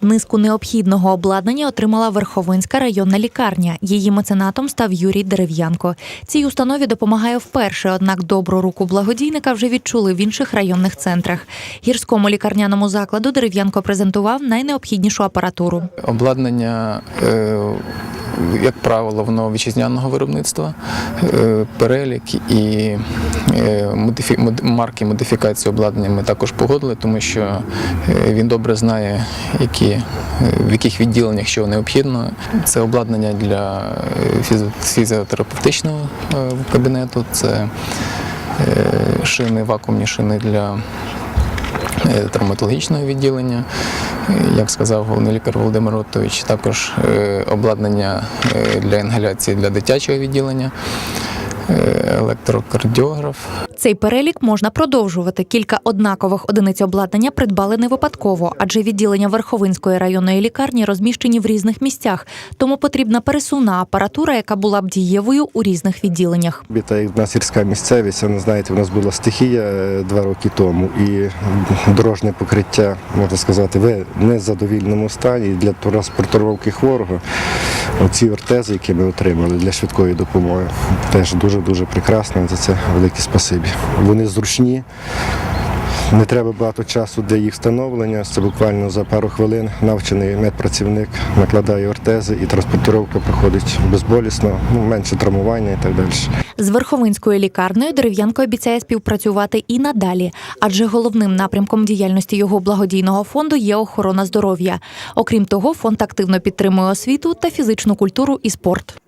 Низку необхідного обладнання отримала Верховинська районна лікарня. Її меценатом став Юрій Дерев'янко. Цій установі допомагає вперше, однак добру руку благодійника вже відчули в інших районних центрах. Гірському лікарняному закладу Дерев'янко презентував найнеобхіднішу апаратуру. Обладнання, е, як правило, воно вітчизняного виробництва, Е, перелік і е, марки модифікації обладнання ми також погодили, тому що е, він добре знає, які, в яких відділеннях що необхідно. Це обладнання для фізіотерапевтичного кабінету, це шини, вакуумні шини для травматологічного відділення. Е, Як сказав головний лікар Володимир Ротович, також е, обладнання е, для інгаляції для дитячого відділення, е, електрокардіограф, Цей перелік можна продовжувати. Кілька однакових одиниць обладнання придбали не випадково, адже відділення Верховинської районної лікарні розміщені в різних місцях, тому потрібна пересувна апаратура, яка була б дієвою у різних відділеннях. Та як в нас гірська місцевість, ви знаєте, в нас була стихія е, два роки тому, і дорожнє покриття, можна сказати, в незадовільному стані. Для транспортировки хворого оці ортези, які ми отримали для швидкої допомоги, теж дуже-дуже прекрасно. За це велике спасибі. Вони зручні. Не треба багато часу для їх встановлення. Це буквально за пару хвилин навчений медпрацівник накладає ортези і транспортировка проходить безболісно, ну, менше травмування і так далі. З Верховинською лікарнею Дерев'янко обіцяє співпрацювати і надалі, адже головним напрямком діяльності його благодійного фонду є охорона здоров'я. Окрім того, фонд активно підтримує освіту та фізичну культуру і спорт.